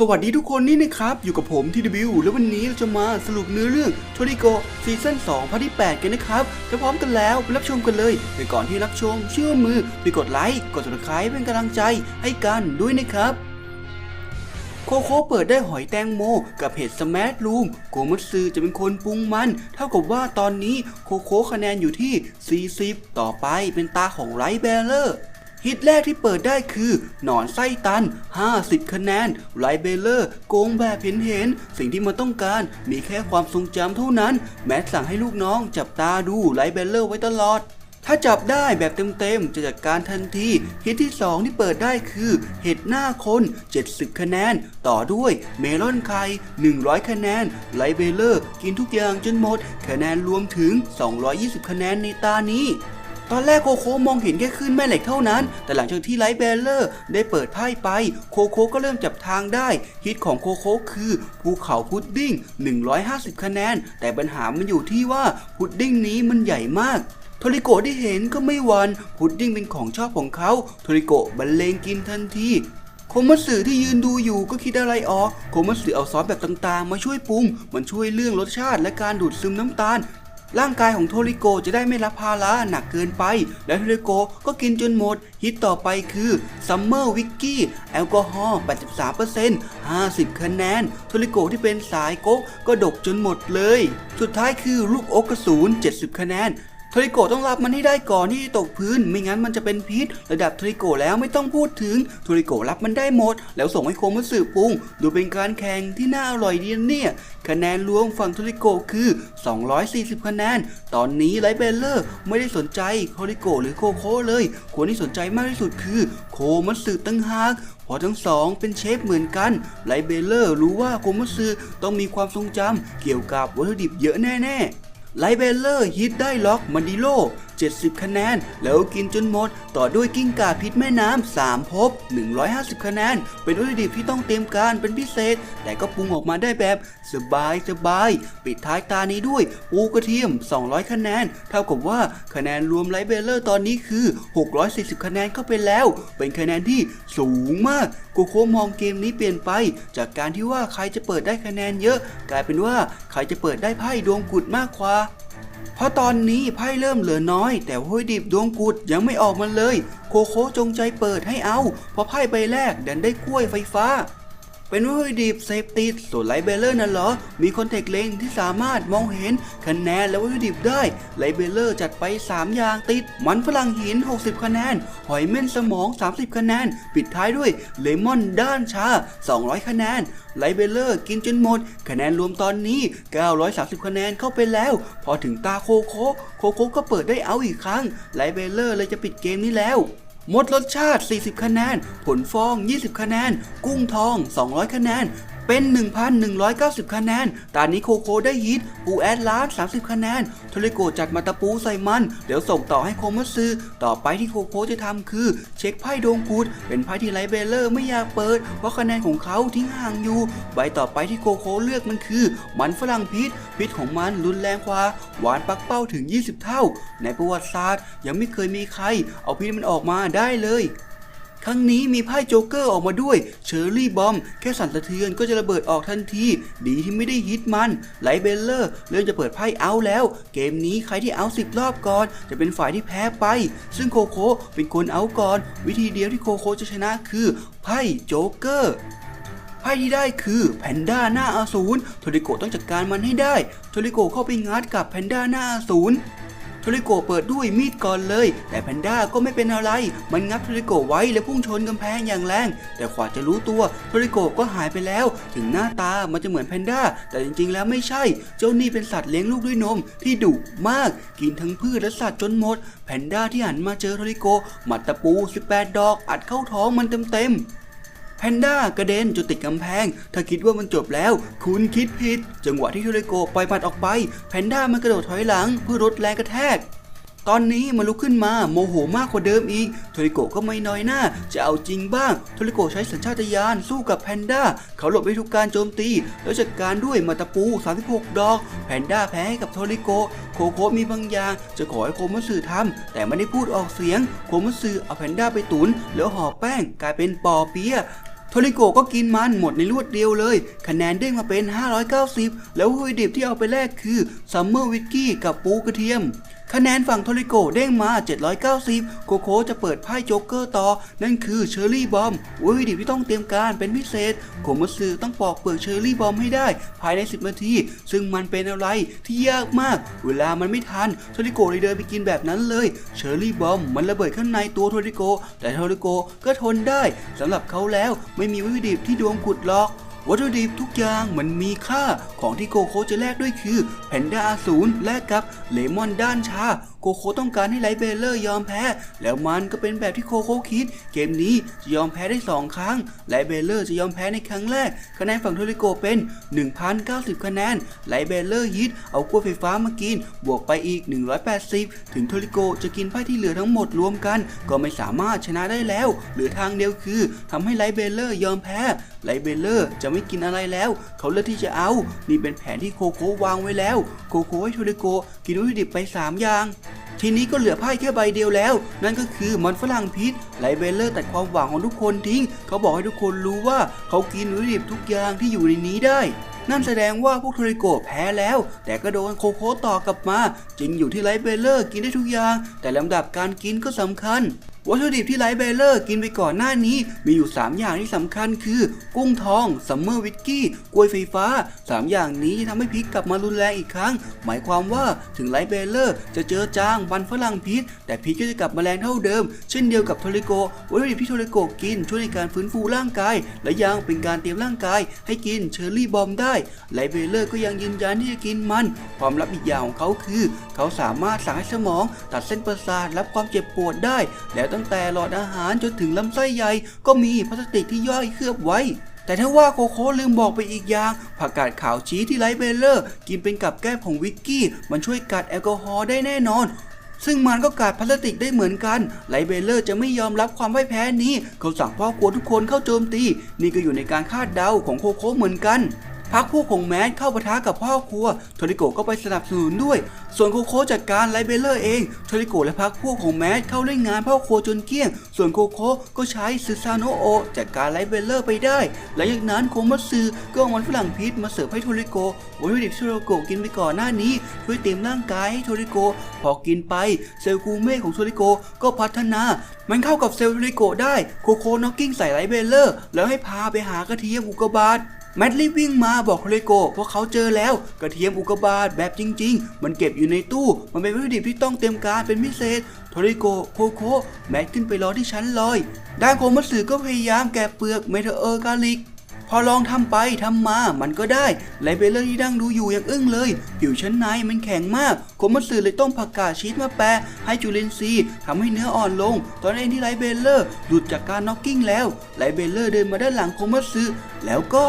สวัสดีทุกคนนี่นะครับ อยู่กับผมทีดิวแล้ววันนี้เราจะมาสรุปเนื้อเรื่องโทริโกซีซั่น2พาร์ทที่ 8 กันนะครับจะพร้อมกันแล้วไปรับชมกันเลยแต่ก่อนที่รับชมเชื่อมือไปกดไลค์กด subscribe เป็นกำลังใจให้กันด้วยนะครับโคโค่เปิดได้หอยแตงโม กับเห็ดสมาร์ทรูมโกมัตสึจะเป็นคนปรุงมัน เท่ากับว่าตอนนี้โคโค่คะแนนอยู่ที่ 40 ต่อไปเป็นตาของไรแบลเลอร์ ฮิตแรกที่เปิดได้คือ หนอนไส้ตัน 50 คะแนนไรเบลเลอร์ โกงแบบเห็นเห็น สิ่งที่มันต้องการมีแค่ความทรงจำเท่านั้น แม้สั่งให้ลูกน้องจับตาดูไรเบลเลอร์ไว้ตลอดถ้าจับได้แบบเต็มๆ จะจัดการทันที ฮิตที่ 2 ที่เปิดได้คือ เห็ดหน้าคน 70 คะแนน ต่อด้วยเมลอนไข่100 คะแนน ไลเบลเลอร์ กินทุกอย่างจนหมด คะแนนรวมถึง 220 คะแนนในตานี้ ตอนแรกโคโค่มองเห็นแค่ขึ้นแม่เหล็กเท่านั้น แต่หลังจากที่ไลท์เบลเลอร์ได้เปิดไพ่ไป โคโค่ก็เริ่มจับทางได้ฮิตของโคโค่คือภูเขาพุดดิ้ง 150 คะแนน แต่ปัญหามันอยู่ที่ว่าพุดดิ้งนี้มันใหญ่มากโทริโกะได้เห็นก็ไม่หวันพุดดิ้งเป็นของชอบของเขาโทริโกะบรรเลงกินทันทีโคมัตสึที่ยืนดูอยู่ก็คิดอะไรออก โคมัตสึเอาซอสแบบต่างๆ มาช่วยปรุง มันช่วยเรื่องรสชาติและการดูดซึมน้ำตาล ร่างกายของโทริโกจะได้ไม่รับภาระหนักเกินไป และโทริโกก็กินจนหมด ฮิตต่อไปคือซัมเมอร์วิกกี้แอลกอฮอล์ 83% 50 คะแนน โทริโกที่เป็นสายโก๊กก็ดกจนหมดเลย สุดท้ายคือลูกอกกระสูน70 คะแนน ทริโกต้องรับมันให้ได้ก่อนที่ตกพื้น ไม่งั้นมันจะเป็นพิษ ระดับทริโกแล้วไม่ต้องพูดถึงทริโกรับมันได้หมด แล้วส่งให้โคมัตสึปรุง ดูเป็นการแข่งที่น่าอร่อยดีนะเนี่ย คะแนนรวมฝั่งทริโกคือ 240 คะแนน ตอนนี้ไลเบลเลอร์ไม่ได้สนใจทริโกหรือโคโค่เลย คนที่สนใจมากที่สุดคือ โคมัสึตั้งหากเพราะทั้งสองเป็นเชฟเหมือนกัน ไลเบลเลอร์รู้ว่าโคมัสึต้องมีความทรงจำเกี่ยวกับวัตถุดิบเยอะแน่ ๆ ไลเบลเลอร์ฮิตได้ล็อกมันดิโล70 คะแนน แล้วกินจนหมด ต่อด้วยกิ้งก่าพิษแม่น้ำ3ภพ150 คะแนน เป็นวัตถุดิบที่ต้องเตรียมการเป็นพิเศษ แต่ก็ปรุงออกมาได้แบบสบายสบาย ปิดท้ายตานี้ด้วยปูกระเทียม 200 คะแนน เท่ากับว่าคะแนนรวมไลเบลเลอร์ตอนนี้คือ 640 คะแนนเข้าไปแล้ว เป็นคะแนนที่สูงมากโกโคมองเกมนี้เปลี่ยนไป จากการที่ว่าใครจะเปิดได้คะแนนเยอะ กลายเป็นว่าใครจะเปิดได้ไพ่ดวงกุดมากกว่า เพราะตอนนี้ไพ่เริ่มเหลือน้อย แต่ห้วยดิบดวงกุดยังไม่ออกมาเลย โคโค่จงใจเปิดให้เอา เพราะไพ่ใบแรกดันได้กล้วยไฟฟ้า เป็นห้วยดิบเซฟติดส่วนไลเบลเลอร์นั่นเหรอ มีคอนแทคเลนส์ที่สามารถมองเห็นคะแนนและวัตถุดิบได้ ไลเบลเลอร์จัดไป 3 อย่างติด มันฝรั่งหิน 60 คะแนน หอยเม่นสมอง 30 คะแนน ปิดท้ายด้วยเลมอนด้านชา 200 คะแนน ไลเบลเลอร์กินจนหมด คะแนนรวมตอนนี้ 930 คะแนนเข้าไปแล้ว พอถึงตาโคโคโคโคก็เปิดได้เอาอีกครั้ง ไลเบลเลอร์เลยจะปิดเกมนี้แล้ว มดรสชาติ 40 คะแนน ผลฟอง 20 คะแนน กุ้งทอง 200 คะแนน เป็น 1,190 คะแนน ตอนนี้โคโค่ได้ฮิตปูแอดลาส30 คะแนนโทริโกจัดมาตะปูใส่มัน เดี๋ยวส่งต่อให้โคมัตสึต่อไปที่โคโค่จะทำคือ เช็คไพ่ดวงกุดเป็นไพ่ที่ไลเบลเลอร์ไม่อยากเปิด เพราะคะแนนของเขาทิ้งห่างอยู่ ใบต่อไปที่โคโค่เลือกมันคือ มันฝรั่งพิษ พิษของมันรุนแรงกว่า หวานปักเป้าถึง 20 เท่า ในประวัติศาสตร์ยังไม่เคยมีใคร เอาพิษมันออกมาได้เลย ครั้งนี้มีไพ่โจ๊กเกอร์ออกมาด้วย เชอร์รี่บอม แค่สั่นสะเทือนก็จะระเบิดออกทันที ดีที่ไม่ได้ฮิตมัน ไลเบลเลอร์เริ่มจะเปิดไพ่เอาแล้ว เกมนี้ใครที่เอาสิบรอบก่อน จะเป็นฝ่ายที่แพ้ไป ซึ่งโคโคเป็นคนเอาก่อน วิธีเดียวที่โคโคจะชนะคือไพ่โจ๊กเกอร์ไพ่ที่ได้คือแพนด้าหน้าอาสูรโทริโกต้องจัดการมันให้ได้โทริโกเข้าไปงัดกับแพนด้าหน้าอาสูร ทริโกเปิดด้วยมีดก่อนเลย แต่แพนด้าก็ไม่เป็นอะไร มันงับทริโกไว้และพุ่งชนกำแพงอย่างแรง แต่กว่าจะรู้ตัวทริโกก็หายไปแล้ว ถึงหน้าตามันจะเหมือนแพนด้า แต่จริงๆ แล้วไม่ใช่ เจ้านี่เป็นสัตว์เลี้ยงลูกด้วยนมที่ดุมาก กินทั้งพืชและสัตว์จนหมด แพนด้าที่หันมาเจอทริโกหมัดตะปู 18 ดอก อัดเข้าท้องมันเต็มๆ พนด้ากระเด็นจนติดกำแพง ถ้าคิดว่ามันจบแล้ว คุณคิดผิด จังหวะที่โทริโกปล่อยหมัดออกไป แพนด้ามันกระโดดถอยหลังเพื่อลดแรงกระแทกตอนนี้มันลุกขึ้นมาโมโหมากกว่าเดิมอีก โทริโกก็ไม่น้อยหน้า จะเอาจริงบ้าง โทริโกใช้สัญชาตญาณสู้กับแพนด้า เขาหลบให้ทุกการโจมตี แล้วจัดการด้วยมาตะปู 36 ดอก แพนด้าแพ้ให้กับโทริโก โคโคมีบางอย่างจะขอให้โคมัตสึทำแต่ไม่ได้พูดออกเสียง โคมัตสึเอาแพนด้าไปตุน แล้วห่อแป้งกลายเป็นปอเปีย โทริโกะก็กินมันหมดในรวดเดียวเลย คะแนนเด้งมาเป็น 590 แล้ววัตถุดิบที่เอาไปแลกคือซัมเมอร์วิกกี้กับปูกระเทียม คะแนนฝั่งโทริโกเด้งมา 790 โกโคจะเปิดไพ่โจ๊กเกอร์ต่อ นั่นคือเชอร์รี่บอมวัตถุดิบที่ต้องเตรียมการเป็นพิเศษโกมัสึต้องปอกเปลือกเชอร์รี่บอมให้ได้ ภายใน 10 นาที ซึ่งมันเป็นอะไรที่ยากมาก เวลามันไม่ทันโทริโกเลยเดินไปกินแบบนั้นเลย เชอร์รี่บอมมันระเบิดข้างในตัวโทริโก แต่โทริโกก็ทนได้สำหรับเขาแล้วไม่มีวัตถุดิบที่ดวงกุดหรอก วัตถุดิบทุกอย่างมันมีค่าของที่โกโคจะแลกด้วยคือแพนด้าอสูรแลกกับเลมอนด้านชา โกโคต้องการให้ไลเบลเลอร์ยอมแพ้ แล้วมันก็เป็นแบบที่โคโคคิด เกมนี้จะยอมแพ้ได้ 2 ครั้ง ไลเบลเลอร์จะยอมแพ้ในครั้งแรก คะแนนฝั่งโทริโกเป็น 1,090 คะแนน ไลเบลเลอร์ฮิตเอากล้วยไฟฟ้ามากิน บวกไปอีก 180 ถึงโทริโกจะกินไพ่ที่เหลือทั้งหมดรวมกัน ก็ไม่สามารถชนะได้แล้ว เหลือทางเดียวคือทำให้ไลเบลเลอร์ยอมแพ้ ไลเบลเลอร์จะไม่กินอะไรแล้ว เขาเลือกที่จะเอา นี่เป็นแผนที่โคโค่วางไว้แล้ว โคโค่ให้โทริโกกินวัตถุดิบไป 3 อย่าง ทีนี้ก็เหลือไพ่แค่ใบเดียวแล้ว นั่นก็คือมันฝรั่งพิษไลท์เบลเลอร์ตัดความหวังของทุกคนทิ้ง เขาบอกให้ทุกคนรู้ว่าเขากินวัตถุดิบทุกอย่างที่อยู่ในนี้ได้ นั่นแสดงว่าพวกโทริโกแพ้แล้ว แต่ก็โดนโคโค่ต่อกลับมาจริงอยู่ที่ไลท์เบลเลอร์กินได้ทุกอย่าง แต่ลำดับการกินก็สำคัญ วัตถุดิบที่ไลท์เบลเลอร์กินไปก่อนหน้านี้ มีอยู่ 3 อย่างที่สำคัญคือ กุ้งทองซัมเมอร์วิสกี้กล้วยไฟฟ้า 3 อย่างนี้จะทำให้พริกกลับมารุนแรงอีกครั้ง หมายความว่าถึงไลท์เบลเลอร์จะเจอจางวันฝรั่งพิษ แต่พริกก็จะกลับมาแรงเท่าเดิม เช่นเดียวกับโทริโกวัตถุดิบที่โทริโกกินช่วยในการฟื้นฟูร่างกาย และยังเป็นการเตรียมร่างกาย ให้กินเชอร์รี่บอมได้ไลท์เบลเลอร์ก็ยังยืนยันที่จะกินมัน ความลับอีกอย่างของเขาคือ เขาสามารถสั่งให้สมอง ตัดเส้นประสาทรับความเจ็บปวดได้ แล้วตั้งแต่หลอดอาหารจนถึงลำไส้ใหญ่ ก็มีพลาสติกที่ย่อยเคลือบไว้ แต่ถ้าว่าโคโค่ลืมบอกไปอีกอย่าง ผักกาดขาวชีสที่ไลท์เบลเลอร์ กินเป็นกับแก้มของวิกกี้ มันช่วยกัดแอลกอฮอล์ได้แน่นอนซึ่งมันก็กัดพลาสติกได้เหมือนกัน ไลท์เบลเลอร์จะไม่ยอมรับความพ่ายแพ้นี้ เขาสั่งพ่อครัวทุกคนเข้าโจมตี นี่ก็อยู่ในการคาดเดาของโคโค่เหมือนกัน พักพวกของแมสเข้าปะทะกับพ่อครัวโทริโกะก็ไปสนับสนุนด้วย ส่วนโคโค่จัดการไลเบลเลอร์เองโทริโกะและพักพวกของแมสเข้าเล่นงานพ่อครัวจนเกลี้ยง ส่วนโคโค่ก็ใช้ซึซาโนโอจัดการไลเบลเลอร์ไปได้และจากนั้นโคมัตสึก็เอามันฝรั่งพิษมาเสิร์ฟให้โทริโกะวัตถุดิบที่โทริโกะกินไปก่อนหน้านี้ช่วยเตรียมร่างกายให้โทริโกะพอกินไปเซลล์กูเม่ของโทริโกะก็พัฒนา มันเข้ากับเซลล์โทริโกะได้โคโค่น็อกกิ้งใส่ไลเบลเลอร์แล้วให้พาไปหากระเทียมอุกบาต แมดรีบวิ่งมาบอกโทริโกเพราะเขาเจอแล้วกระเทียมอุกกาบาตแบบจริง ๆ มันเก็บอยู่ในตู้ มันเป็นวัตถุดิบที่ต้องเตรียมการเป็นพิเศษโทริโกโคโคแมดขึ้นไปรอที่ชั้นลอยด้านโคมัตสึก็พยายามแกะเปลือกเมทเทอร์กาลิก พอลองทำไปทำมามันก็ได้ไลเบลเลอร์ที่ดั้งดูอยู่อยังอึ้งเลย ผิวชั้นในมันแข็งมาก โคมัตสึเลยต้มผักกาดชีสมาแปะให้จุลินทรีย์ทำให้เนื้ออ่อนลง ตอนเองที่ไลเบลเลอร์หลุดจากการน็อกกิ้งแล้วไลเบลเลอร์เดินมาด้านหลังโคมัตสึแล้วก็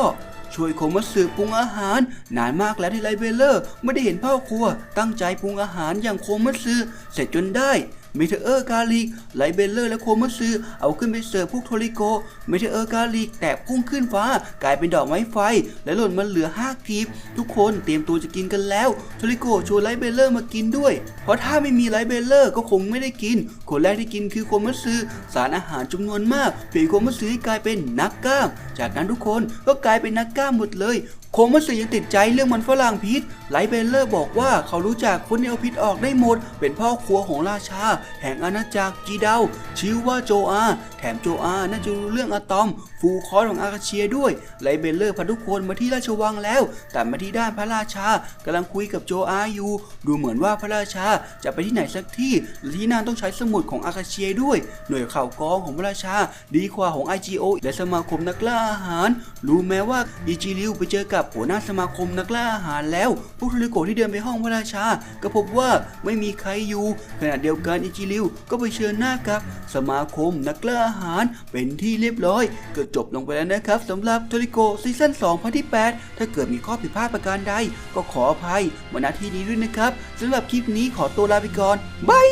ช่วยโคมัตสึปรุงอาหาร นานมากแล้วที่ไลเบลเลอร์ ไม่ได้เห็นพ่อครัว ตั้งใจปรุงอาหารอย่างโคมัตสึเสร็จจนได้ เมเทอร์กาลิกไลเบลเลอร์และโคมัตสึเอาขึ้นไปเสิร์ฟพวกโทริโกเมเทอร์กาลิกแตกพุ่งขึ้นฟ้ากลายเป็นดอกไม้ไฟ และหล่นมาเหลือห้าทีบทุกคนเตรียมตัวจะกินกันแล้วโทริโกชวนไลเบลเลอร์มากินด้วย เพราะถ้าไม่มีไลเบลเลอร์ก็คงไม่ได้กิน คนแรกที่กินคือโคมัตสึสารอาหารจำนวนมากเปลี่ยนโคมัตสึให้กลายเป็นนักกล้าม จากนั้นทุกคนก็กลายเป็นนักกล้ามหมดเลย โคมัตสึยังติดใจเรื่องมันฝรั่งพิษไลเบลเลอร์บอกว่าเขารู้จักคนที่เอาพิษออกได้หมด เป็นพ่อครัวของราชา แห่งอาณาจักรจีเดาชื่อว่าโจอา แถมโจอาน่าจะรู้เรื่องอะตอม ฟูคอร์ของอาคาเชียด้วยไลเบลเลอร์พาทุกคนมาที่ราชวังแล้ว แต่มาที่ด้านพระราชากำลังคุยกับโจอาอยู่ ดูเหมือนว่าพระราชาจะไปที่ไหนสักที่และที่นั่นต้องใช้สมุดของอาคาเชียด้วย หน่วยข่าวกรองของพระราชา ดีกว่าของ IGO และสมาคมนักล่าอาหาร รู้แม้ว่าอีจิริวไปเจอกับหัวหน้าสมาคมนักล่าอาหารแล้ว พวกโทริโกที่เดินไปห้องพระราชา ก็พบว่าไม่มีใครอยู่ขณะเดียวกันอิจิริวก็ไปเชิญหน้ากับสมาคมนักล่าอาหารเป็นที่เรียบร้อยก็จบลงไปแล้วนะครับสำหรับโทริโกซีซั่น2พาร์ทที่ 8 ถ้าเกิดมีข้อผิดพลาดประการใด ก็ขออภัยมาณที่นี้ด้วยนะครับสำหรับคลิปนี้ขอตัวลาไปก่อนบาย